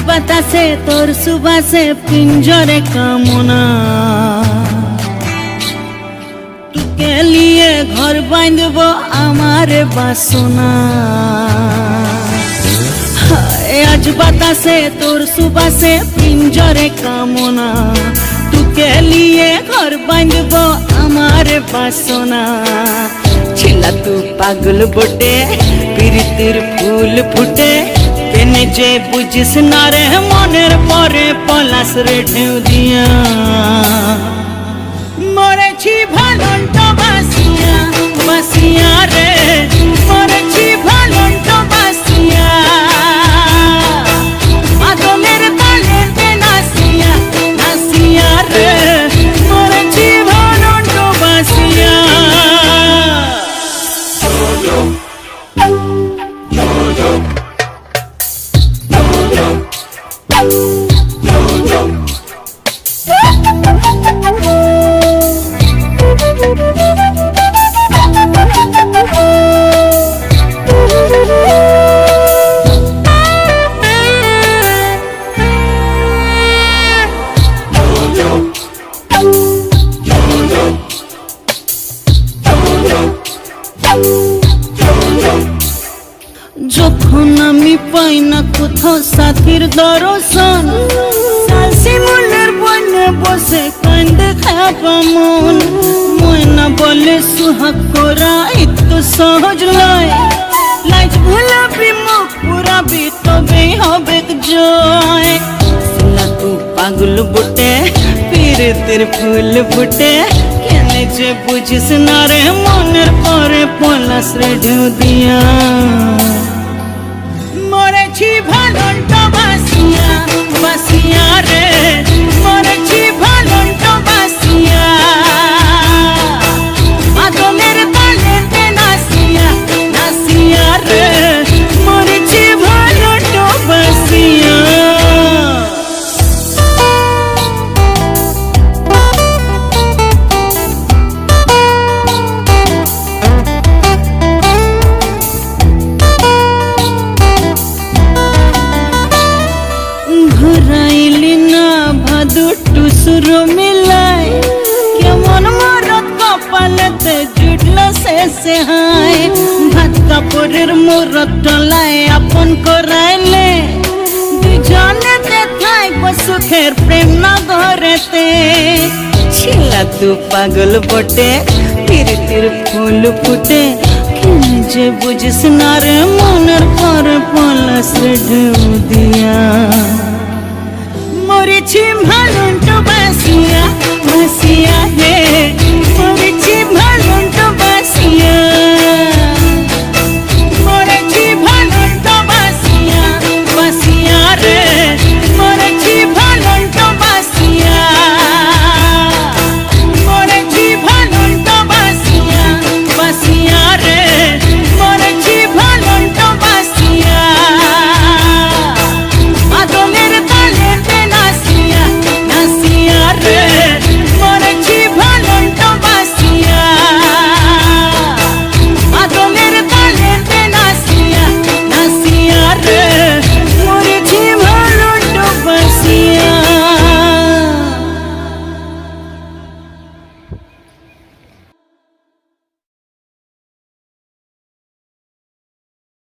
বাতাসে তোর সুবাসে পিঞ্জরে কামনা তোকে লিয়ে ঘর বাঁধব আমার বাসনা আজ বাতাসে তোর সুবাসে পিঞ্জরে কামনা তোকে লিয়ে ঘর বাঁধব আমার বাসনা ছিলা তু পাগল বটে প্রীতির ফুল ফুটে যে বুঝিস না রে মনের পরে পলাশ রে ঢেউ দিয়া মরেছি ভালন্ত যখন আমি পাই না কোথাও সাথীর দর্শন মনের বনে বসে কান্দে খাবা মন। ময়না বলে, সুহাগ করা একটু সহজ লয় লাইজ ভুলাবি, মুখ পুরাবি তবেই হবে জয়। তু পাগল বটে, পীড়িতের ফুল ফুটে। কেনে যে বুঝিস না রে, মনের পরে পলাশ রে ঢেউ দিয়া। ভালন্ত টুসুর মিলাই কেমন মরত কপালেতে জুটল শেষে হাই ভাত কাপড়ের মরত টলায় আপন করাইলে দুজনেতে থাইব সুখের প্রেম না ঘরেতে ছিলা তু পাগল বটে তির ফুল ফুটে কেন যে বুঝিস না রে মনের পর পলাশ ঢেউ